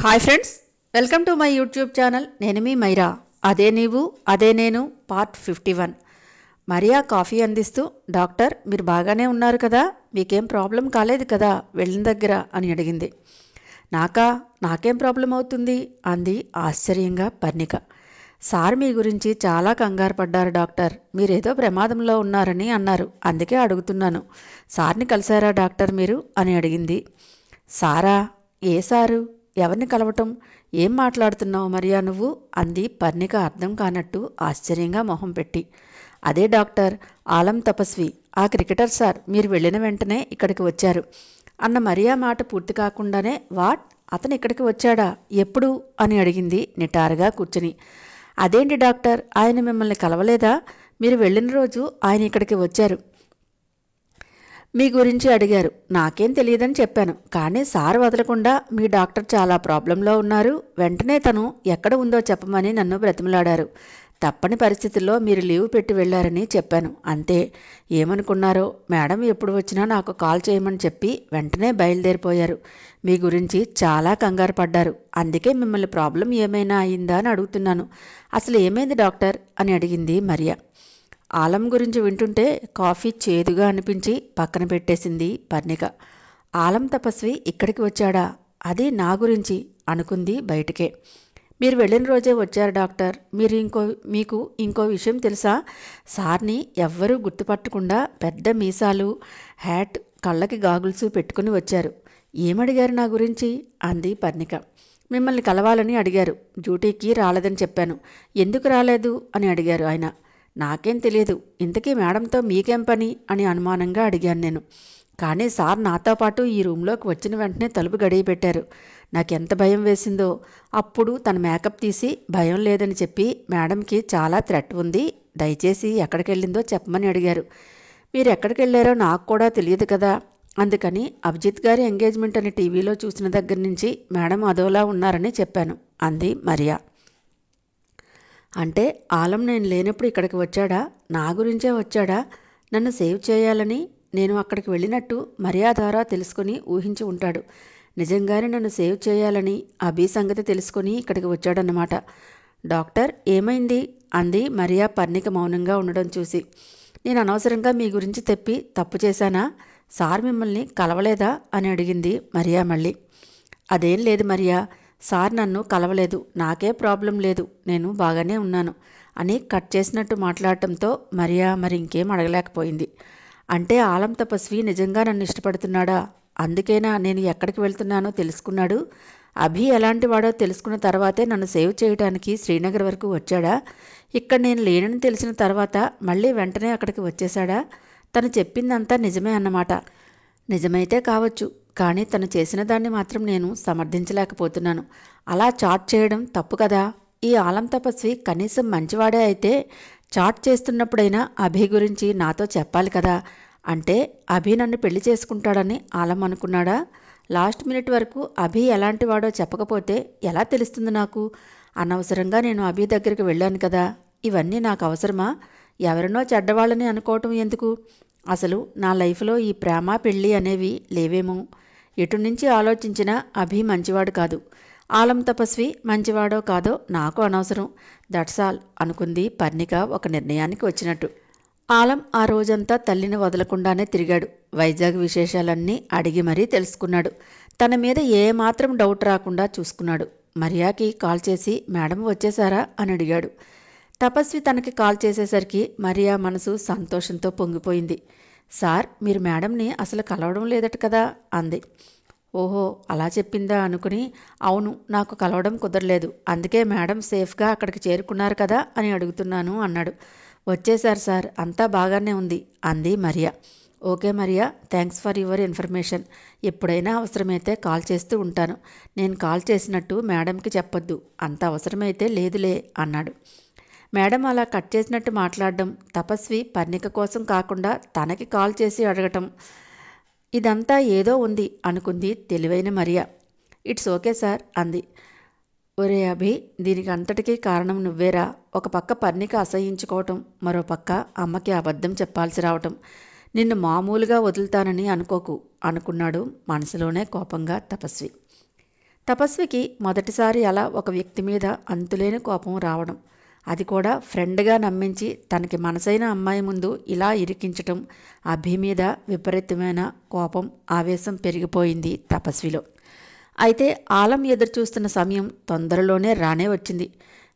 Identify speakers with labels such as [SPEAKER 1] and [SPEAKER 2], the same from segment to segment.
[SPEAKER 1] Hi friends welcome to my YouTube channel. నేను మీ మైరా. అదే నీవు అదే నేను part fifty one. Maria coffee అందిస్తూ డాక్టర్ మీరు బాగానే ఉన్నారు కదా? మీకేం ప్రాబ్లం కాలేదు కదా? వెళ్ళిన దగ్గర అని అడిగింది. నాకా? నాకేం ప్రాబ్లం అవుతుంది? అంది ఆశ్చర్యంగా పర్ణిక. సార్ మీ గురించి చాలా కంగారు పడ్డారు డాక్టర్. మీరేదో ప్రమాదంలో ఉన్నారని అన్నారు. అందుకే అడుగుతున్నాను. సార్ని కలిశారా డాక్టర్ మీరు? అని అడిగింది. సారా? ఏ సారు? ఎవరిని కలవటం? ఏం మాట్లాడుతున్నావు మరియా నువ్వు? అంది పర్ణిక అర్థం కానట్టు ఆశ్చర్యంగా మొహం పెట్టి. అదే డాక్టర్ ఆలం తపస్వి. ఆ క్రికెటర్ సార్ మీరు వెళ్ళిన వెంటనే ఇక్కడికి వచ్చారు. అన్న మరియా మాట పూర్తి కాకుండానే వాట్? అతను ఇక్కడికి వచ్చాడా? ఎప్పుడు? అని అడిగింది నిటారుగా కూర్చుని. అదేంటి డాక్టర్? ఆయన మిమ్మల్ని కలవలేదా? మీరు వెళ్ళిన రోజు ఆయన ఇక్కడికి వచ్చారు. మీ గురించి అడిగారు. నాకేం తెలియదని చెప్పాను. కానీ సార్ వదలకుండా మీ డాక్టర్ చాలా ప్రాబ్లంలో ఉన్నారు. వెంటనే తను ఎక్కడ ఉందో చెప్పమని నన్ను బ్రతిమలాడారు. తప్పని పరిస్థితుల్లో మీరు లీవ్ పెట్టి వెళ్ళారని చెప్పాను. అంతే. ఏమనుకున్నారో? మేడం ఎప్పుడు వచ్చినా నాకు కాల్ చేయమని చెప్పి వెంటనే బయలుదేరిపోయారు. మీ గురించి చాలా కంగారు పడ్డారు. అందుకే మిమ్మల్ని ప్రాబ్లం ఏమైనా అయిందా అని అడుగుతున్నాను. అసలు ఏమైంది డాక్టర్? అని అడిగింది మరియా. ఆలం గురించి వింటుంటే కాఫీ చేదుగా అనిపించి పక్కన పెట్టేసింది పర్ణిక. ఆలం తపస్వి ఇక్కడికి వచ్చాడా? అది నా గురించి అనుకుంది బయటికే. మీరు వెళ్ళిన రోజే వచ్చారు డాక్టర్. మీరు ఇంకో మీకు ఇంకో విషయం తెలుసా? సార్ని ఎవ్వరూ గుర్తుపట్టకుండా పెద్ద మీసాలు హ్యాట్ కళ్ళకి గాగుల్స్ పెట్టుకుని వచ్చారు. ఏమడిగారు నా గురించి? అంది పర్ణిక. మిమ్మల్ని కలవాలని అడిగారు. డ్యూటీకి రాలేదని చెప్పాను. ఎందుకు రాలేదు? అని అడిగారు ఆయన. నాకేం తెలియదు. ఇంతకీ మేడంతో మీకేం పని? అని అనుమానంగా అడిగాను నేను. కానీ సార్ నాతో పాటు ఈ రూమ్లోకి వచ్చిన వెంటనే తలుపు గడియ పెట్టారు. నాకెంత భయం వేసిందో. అప్పుడు తన మేకప్ తీసి భయం లేదని చెప్పి మేడంకి చాలా థ్రెట్ ఉంది. దయచేసి ఎక్కడికి వెళ్ళిందో చెప్పమని అడిగారు. మీరు ఎక్కడికి వెళ్ళారో నాకు కూడా తెలియదు కదా. అందుకని అభిజిత్ గారి ఎంగేజ్మెంట్ అని టీవీలో చూసిన దగ్గర నుంచి మేడం అదోలా ఉన్నారని చెప్పాను అంది మరియా. అంటే ఆలం నేను లేనప్పుడు ఇక్కడికి వచ్చాడా? నా గురించే వచ్చాడా? నన్ను సేవ్ చేయాలని నేను అక్కడికి వెళ్ళినట్టు మర్యాదారా తెలుసుకుని తెలుసుకొని ఊహించి ఉంటాడు. నిజంగానే నన్ను సేవ్ చేయాలని అభి సంగతి తెలుసుకొని ఇక్కడికి వచ్చాడన్నమాట. డాక్టర్ ఏమైంది? అంది మరియా పర్ణిక మౌనంగా ఉండడం చూసి. నేను అనవసరంగా మీ గురించి తెప్పి తప్పు చేశానా? సార్ మిమ్మల్ని కలవలేదా? అని అడిగింది మరియా మళ్ళీ. అదేం లేదు మరియా. సార్ నన్ను కలవలేదు నాకే ప్రాబ్లం లేదు నేను బాగానే ఉన్నాను అని కట్ చేసినట్టు మాట్లాడటంతో మరియా మరి ఇంకేం అడగలేకపోయింది. అంటే ఆలం తపస్వి నిజంగా నన్ను ఇష్టపడుతున్నాడా? అందుకేనా నేను ఎక్కడికి వెళ్తున్నానో తెలుసుకున్నాడు? అభి ఎలాంటి వాడో తెలుసుకున్న తర్వాతే నన్ను సేవ్ చేయడానికి శ్రీనగర్ వరకు వచ్చాడా? ఇక్కడ నేను లేనని తెలిసిన తర్వాత మళ్ళీ వెంటనే అక్కడికి వచ్చేశాడా? తను చెప్పిందంతా నిజమే అన్నమాట. నిజమైతే కావచ్చు కానీ తను చేసిన దాన్ని మాత్రం నేను సమర్థించలేకపోతున్నాను. అలా చాట్ చేయడం తప్పు కదా? ఈ ఆలం తపస్వి కనీసం మంచివాడే అయితే చాట్ చేస్తున్నప్పుడైనా అభి గురించి నాతో చెప్పాలి కదా? అంటే అభి నన్ను పెళ్ళి చేసుకుంటాడని ఆలం అనుకున్నాడా? లాస్ట్ మినిట్ వరకు అభి ఎలాంటి వాడో చెప్పకపోతే ఎలా తెలుస్తుంది నాకు? అనవసరంగా నేను అభి దగ్గరికి వెళ్ళాను కదా. ఇవన్నీ నాకు అవసరమా? ఎవరినో చెడ్డవాళ్ళని అనుకోవటం ఎందుకు? అసలు నా లైఫ్లో ఈ ప్రేమ పెళ్ళి అనేవి లేవేమో. ఎటు నుంచి ఆలోచించినా అభి మంచివాడు కాదు. ఆలం తపస్వి మంచివాడో కాదో నాకు అనవసరం. దట్స్ ఆల్ అనుకుంది పర్ణిక ఒక నిర్ణయానికి వచ్చినట్టు. ఆలం ఆ రోజంతా తల్లిని వదలకుండానే తిరిగాడు. వైజాగ్ విశేషాలన్నీ అడిగి మరీ తెలుసుకున్నాడు. తన మీద ఏమాత్రం డౌట్ రాకుండా చూసుకున్నాడు. మరియాకి కాల్ చేసి మేడం వచ్చేసారా అని అడిగాడు. తపస్వి తనకి కాల్ చేసేసరికి మరియా మనసు సంతోషంతో పొంగిపోయింది. సార్ మీరు మేడంని అసలు కలవడం లేదట కదా అంది. ఓహో అలా చెప్పిందా అనుకుని అవును నాకు కలవడం కుదరలేదు అందుకే మేడం సేఫ్గా అక్కడికి చేరుకున్నారు కదా అని అడుగుతున్నాను అన్నాడు. వచ్చేసారు సార్ అంతా బాగానే ఉంది అంది Maria. Okay Maria thanks for your information. ఎప్పుడైనా అవసరమైతే కాల్ చేస్తూ ఉంటాను. నేను కాల్ చేసినట్టు మేడంకి చెప్పొద్దు అంత అవసరమైతే లేదులే అన్నాడు. మేడం అలా కట్ చేసినట్టు మాట్లాడడం తపస్వి పర్ణిక కోసం కాకుండా తనకి కాల్ చేసి అడగటం. ఇదంతా ఏదో ఉంది అనుకుంది తెలివైన మరియా. ఇట్స్ ఓకే సార్ అంది. ఒరే అభి దీనికి అంతటికీ కారణం నువ్వేరా? ఒక పక్క పర్ణిక అసహించుకోవటం మరో పక్క అమ్మకి అబద్ధం చెప్పాల్సి రావటం. నిన్ను మామూలుగా వదులుతానని అనుకోకు అనుకున్నాడు మనసులోనే కోపంగా తపస్వి. తపస్వికి మొదటిసారి అలా ఒక వ్యక్తి మీద అంతులేని కోపం రావడం. అది కూడా ఫ్రెండ్గా నమ్మించి తనకి మనసైన అమ్మాయి ముందు ఇలా ఇరికించటం. అభి మీద విపరీతమైన కోపం ఆవేశం పెరిగిపోయింది తపస్విలో. అయితే ఆలం ఎదురు చూస్తున్న సమయం తొందరలోనే రానే వచ్చింది.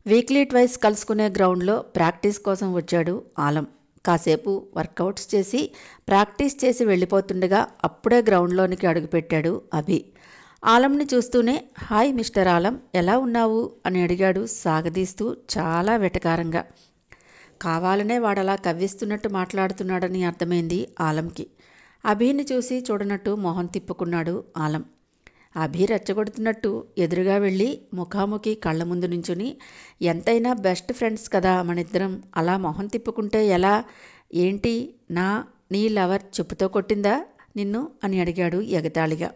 [SPEAKER 1] వీక్లీ ట్వైస్ కలుసుకునే గ్రౌండ్లో ప్రాక్టీస్ కోసం వచ్చాడు ఆలం. కాసేపు వర్కౌట్స్ చేసి ప్రాక్టీస్ చేసి వెళ్ళిపోతుండగా అప్పుడే గ్రౌండ్లోనికి అడుగుపెట్టాడు అభి. ఆలంని చూస్తూనే హాయ్ మిస్టర్ ఆలం ఎలా ఉన్నావు? అని అడిగాడు సాగదీస్తూ చాలా వెటకారంగా. కావాలనే వాడలా కవ్విస్తున్నట్టు మాట్లాడుతున్నాడని అర్థమైంది ఆలంకి. అభిని చూసి చూడనట్టు మొహం తిప్పుకున్నాడు ఆలం. అభి రెచ్చగొడుతున్నట్టు ఎదురుగా వెళ్ళి ముఖాముఖి కళ్ళ ముందు నుంచుని ఎంతైనా బెస్ట్ ఫ్రెండ్స్ కదా మనిద్దరం. అలా మొహం తిప్పుకుంటే ఎలా? ఏంటి? నా నీ లవర్ చెప్పుతో కొట్టిందా? నిన్ను? అని అడిగాడు ఎగతాళిగా.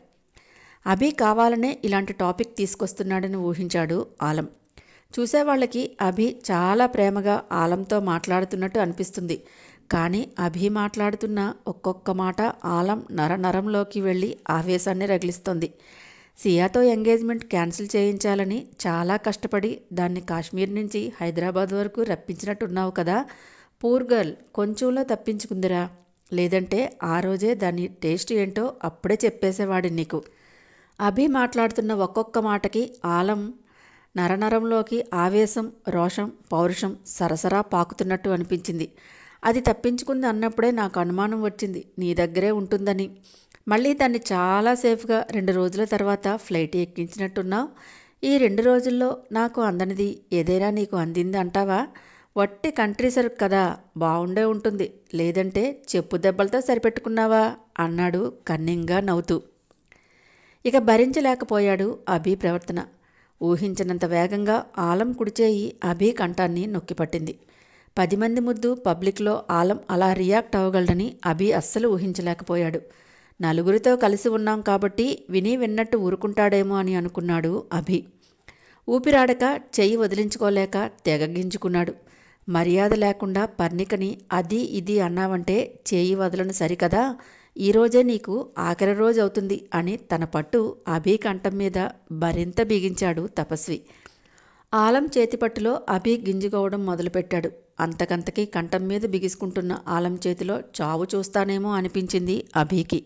[SPEAKER 1] అభి కావాలనే ఇలాంటి టాపిక్ తీసుకొస్తున్నాడని ఊహించాడు ఆలం. చూసేవాళ్ళకి అభి చాలా ప్రేమగా ఆలంతో మాట్లాడుతున్నట్టు అనిపిస్తుంది. కానీ అభి మాట్లాడుతున్న ఒక్కొక్క మాట ఆలం నరనరంలోకి వెళ్ళి ఆవేశాన్ని రగిలిస్తుంది. సియాతో ఎంగేజ్మెంట్ క్యాన్సిల్ చేయించాలని చాలా కష్టపడి దాన్ని కాశ్మీర్ నుంచి హైదరాబాద్ వరకు రప్పించినట్టున్నావు కదా. పూర్ గర్ల్ కొంచెంలో తప్పించుకుందిరా. లేదంటే ఆ రోజే దాని టేస్ట్ ఏంటో అప్పుడే చెప్పేసేవాడి నీకు. అభి మాట్లాడుతున్న ఒక్కొక్క మాటకి ఆలం నరనరంలోకి ఆవేశం రోషం పౌరుషం సరసరా పాకుతున్నట్టు అనిపించింది. అది తప్పించుకుంది అన్నప్పుడే నాకు అనుమానం వచ్చింది. నీ దగ్గరే ఉంటుందని. మళ్ళీ దాన్ని చాలా సేఫ్గా రెండు రోజుల తర్వాత ఫ్లైట్ ఎక్కించినట్టున్నావు. ఈ రెండు రోజుల్లో నాకు అందనిది ఏదైనా నీకు అందింది అంటావా? వట్టి కంట్రీ సరుకు కదా బాగుండే ఉంటుంది. లేదంటే చెప్పు దెబ్బలతో సరిపెట్టుకున్నావా? అన్నాడు కన్నింగా నవ్వుతూ. ఇక భరించలేకపోయాడు అభి ప్రవర్తన. ఊహించినంత వేగంగా ఆలం కుడిచేయి అభి కంఠాన్ని నొక్కిపట్టింది. పది మంది ముద్దు పబ్లిక్లో ఆలం అలా రియాక్ట్ అవ్వగలడని అభి అస్సలు ఊహించలేకపోయాడు. నలుగురితో కలిసి ఉన్నాం కాబట్టి విని విన్నట్టు ఊరుకుంటాడేమో అని అనుకున్నాడు అభి. ఊపిరాడక చెయ్యి వదిలించుకోలేక తెగగించుకున్నాడు. మర్యాద లేకుండా పర్ణికని అది ఇది అన్నావంటే చేయి వదలను సరికదా? ఈరోజే నీకు ఆఖరి రోజు అవుతుంది అని తన పట్టు అభి కంఠం మీద మరింత బిగించాడు తపస్వి. ఆలం చేతిపట్టులో అభి గింజుకోవడం మొదలుపెట్టాడు. అంతకంతకీ కంఠం మీద బిగుసుకుంటున్న ఆలం చేతిలో చావు చూస్తానేమో అనిపించింది అభికి.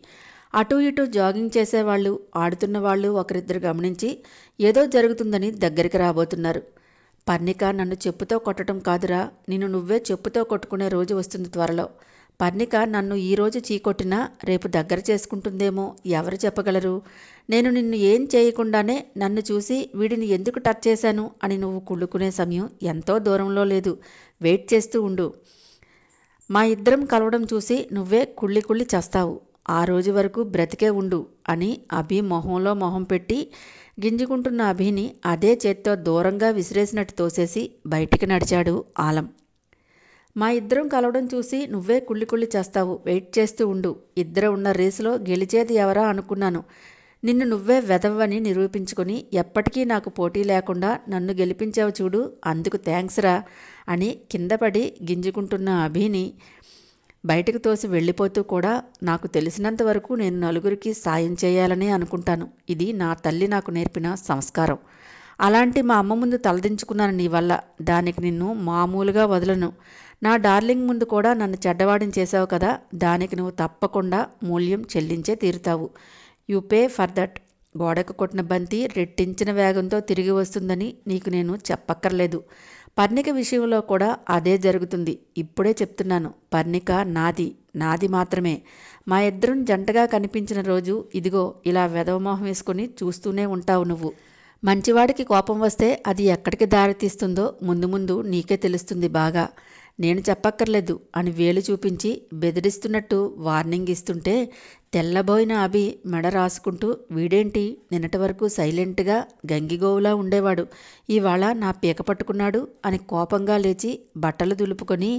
[SPEAKER 1] అటూ ఇటూ జాగింగ్ చేసేవాళ్ళు ఆడుతున్న వాళ్ళు ఒకరిద్దరు గమనించి ఏదో జరుగుతుందని దగ్గరికి రాబోతున్నారు. పర్ణిక నన్ను చెప్పుతో కొట్టడం కాదురా నిన్ను నువ్వే చెప్పుతో కొట్టుకునే రోజు వస్తుంది త్వరలో. పర్ణిక నన్ను ఈరోజు చీకొట్టినా రేపు దగ్గర చేసుకుంటుందేమో ఎవరు చెప్పగలరు? నేను నిన్ను ఏం చేయకుండానే నన్ను చూసి వీడిని ఎందుకు టచ్ చేశాను అని నువ్వు కుళ్ళుకునే సమయం ఎంతో దూరంలో లేదు. వెయిట్ చేస్తూ ఉండు. మా ఇద్దరం కలవడం చూసి నువ్వే కుళ్ళి కుళ్ళి చేస్తావు. ఆ రోజు వరకు బ్రతికే ఉండు అని అభి మొహంలో మొహం పెట్టి గింజుకుంటున్న అభిని అదే చేత్తో దూరంగా విసిరేసినట్టు తోసేసి బయటికి నడిచాడు ఆలం. మా ఇద్దరం కలవడం చూసి నువ్వే కుళ్ళి కుళ్ళి చేస్తావు. వెయిట్ చేస్తూ ఉండు. ఇద్దరు ఉన్న రేసులో గెలిచేది ఎవరా అనుకున్నాను. నిన్ను నువ్వే వెదవ్వని నిరూపించుకొని ఎప్పటికీ నాకు పోటీ లేకుండా నన్ను గెలిపించావు చూడు. అందుకు థ్యాంక్స్ రా అని కిందపడి గింజుకుంటున్న అభిని బయటకు తోసి వెళ్ళిపోతూ కూడా నాకు తెలిసినంత వరకు నేను నలుగురికి సాయం చేయాలనే అనుకుంటాను. ఇది నా తల్లి నాకు నేర్పిన సంస్కారం. అలాంటి మా అమ్మ ముందు తలదించుకున్నాను నీ వల్ల. దానికి నిన్ను మామూలుగా వదలను. నా డార్లింగ్ ముందు కూడా నన్ను చెడ్డవాడిని చేశావు కదా దానికి నువ్వు తప్పకుండా మూల్యం చెల్లించే తీరుతావు. You pay for that. గోడకు కొట్టిన బంతి రెట్టించిన వేగంతో తిరిగి వస్తుందని నీకు నేను చెప్పక్కర్లేదు. పర్ణిక విషయంలో కూడా అదే జరుగుతుంది. ఇప్పుడే చెప్తున్నాను పర్ణిక నాది నాది మాత్రమే. మా ఇద్దరం జంటగా కనిపించిన రోజు ఇదిగో ఇలా వెదవమోహం వేసుకొని చూస్తూనే ఉంటావు నువ్వు. మంచివాడికి కోపం వస్తే అది ఎక్కడికి దారితీస్తుందో ముందు ముందు నీకే తెలుస్తుంది బాగా. నేను చెప్పక్కర్లేదు అని వేలు చూపించి బెదిరిస్తున్నట్టు వార్నింగ్ ఇస్తుంటే తెల్లబోయిన అభి మెడ రాసుకుంటూ వీడేంటి? నిన్నటి వరకు సైలెంట్గా గంగిగోవులా ఉండేవాడు. ఇవాళ నా పీక పట్టుకున్నాడు అని కోపంగా లేచి బట్టలు దులుపుకొని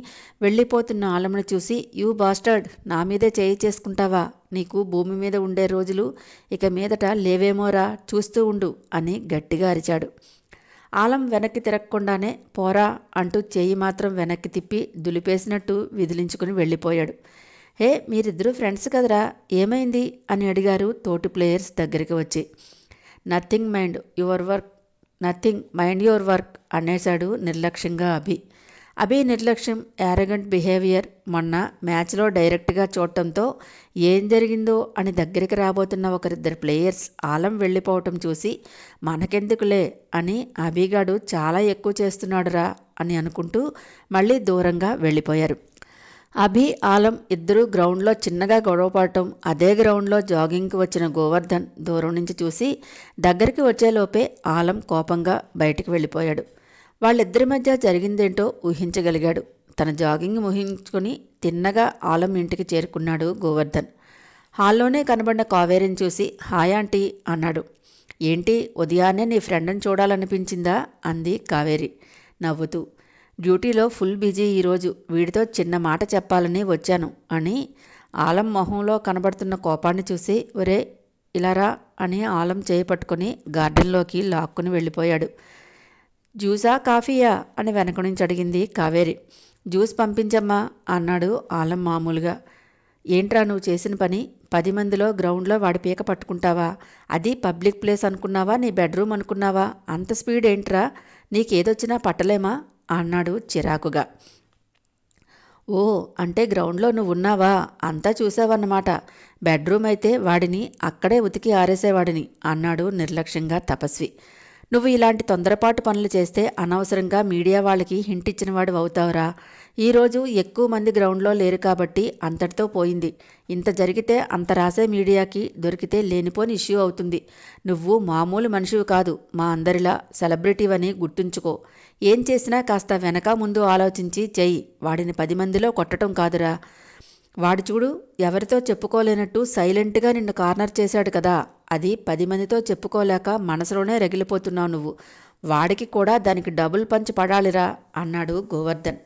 [SPEAKER 1] వెళ్ళిపోతున్న ఆలమను చూసి యూ బాస్టర్డ్ నా మీదే చేయి చేసుకుంటావా? నీకు భూమి మీద ఉండే రోజులు ఇక మీదట లేవేమోరా? చూస్తూ ఉండు అని గట్టిగా అరిచాడు. ఆలం వెనక్కి తిరగకుండానే పోరా అంటూ చేయి మాత్రం వెనక్కి తిప్పి దులిపేసినట్టు విదిలించుకుని వెళ్ళిపోయాడు. హే మీరిద్దరూ ఫ్రెండ్స్ కదరా? ఏమైంది? అని అడిగారు తోటి ప్లేయర్స్ దగ్గరికి వచ్చి. Nothing mind your work nothing mind your work అనేశాడు నిర్లక్ష్యంగా అభి. అభి నిర్లక్ష్యం యారగంట్ బిహేవియర్ మొన్న మ్యాచ్లో డైరెక్ట్గా చూడటంతో ఏం జరిగిందో అని దగ్గరికి రాబోతున్న ఒకరిద్దరు ప్లేయర్స్ ఆలం వెళ్ళిపోవటం చూసి మనకెందుకులే అని అభిగాడు చాలా ఎక్కువ చేస్తున్నాడురా అని అనుకుంటూ మళ్ళీ దూరంగా వెళ్ళిపోయారు. అభి ఆలం ఇద్దరూ గ్రౌండ్లో చిన్నగా గొడవపడటం అదే గ్రౌండ్లో జాగింగ్కి వచ్చిన గోవర్ధన్ దూరం నుంచి చూసి దగ్గరికి వచ్చేలోపే ఆలం కోపంగా బయటికి వెళ్ళిపోయాడు. వాళ్ళిద్దరి మధ్య జరిగిందేంటో ఊహించగలిగాడు. తన జాగింగ్ ఊహించుకుని తిన్నగా ఆలం ఇంటికి చేరుకున్నాడు గోవర్ధన్. హాల్లోనే కనబడిన కావేరిని చూసి హాయ్ ఆంటీ అన్నాడు. ఏంటి ఉదయాన్నే నీ ఫ్రెండ్ని చూడాలనిపించిందా? అంది కావేరి. నవ్వుతూ డ్యూటీలో ఫుల్ బిజీ ఈరోజు వీడితో చిన్న మాట చెప్పాలని వచ్చాను. అని ఆలం మొహంలో కనబడుతున్న కోపాన్ని చూసి ఒరే ఇలారా అని ఆలం చేయి పట్టుకుని గార్డెన్లోకి లాక్కుని వెళ్ళిపోయాడు. జ్యూసా కాఫీయా అని వెనక నుంచి అడిగింది కావేరి. జ్యూస్ పంపించమ్మా అన్నాడు ఆలం మామూలుగా. ఏంట్రా నువ్వు చేసిన పని? పది మందిలో గ్రౌండ్లో వాడి పీక పట్టుకుంటావా? అది పబ్లిక్ ప్లేస్ అనుకున్నావా? నీ బెడ్రూమ్ అనుకున్నావా? అంత స్పీడ్ ఏంట్రా? నీకేదొచ్చినా పట్టలేమా? అన్నాడు చిరాకుగా. ఓ అంటే గ్రౌండ్లో నువ్వు ఉన్నావా అంతా చూసావన్నమాట. బెడ్రూమ్ అయితే వాడిని అక్కడే ఉతికి ఆరేసేవాడిని అన్నాడు నిర్లక్ష్యంగా తపస్వి. నువ్వు ఇలాంటి తొందరపాటు పనులు చేస్తే అనవసరంగా మీడియా వాళ్ళకి హింట్ ఇచ్చినవాడు అవుతావురా. ఈరోజు ఎక్కువ మంది గ్రౌండ్లో లేరు కాబట్టి అంతటితో పోయింది. ఇంత జరిగితే అంత రాసే మీడియాకి దొరికితే లేనిపోని ఇష్యూ అవుతుంది. నువ్వు మామూలు మనిషివి కాదు మా అందరిలా సెలబ్రిటీవని గుర్తుంచుకో. ఏం చేసినా కాస్త వెనక ముందు ఆలోచించి చెయ్యి. వాడిని పది మందిలో కొట్టడం కాదురా. వాడు చూడు ఎవరితో చెప్పుకోలేనట్టు సైలెంట్గా నిన్ను కార్నర్ చేశాడు కదా. అది పది మందితో చెప్పుకోలేక మనసులోనే రగిలిపోతున్నావు నువ్వు. వాడికి కూడా దానికి డబుల్ పంచ్ పడాలిరా అన్నాడు గోవర్ధన్.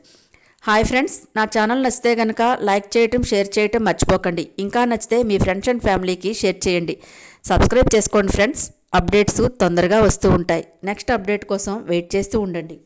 [SPEAKER 1] హాయ్ ఫ్రెండ్స్ నా ఛానల్ నచ్చితే కనుక లైక్ చేయటం షేర్ చేయటం మర్చిపోకండి. ఇంకా నచ్చితే మీ ఫ్రెండ్స్ అండ్ ఫ్యామిలీకి షేర్ చేయండి. సబ్స్క్రైబ్ చేసుకోండి ఫ్రెండ్స్. అప్డేట్స్ తొందరగా వస్తూ ఉంటాయి. నెక్స్ట్ అప్డేట్ కోసం వెయిట్ చేస్తూ ఉండండి.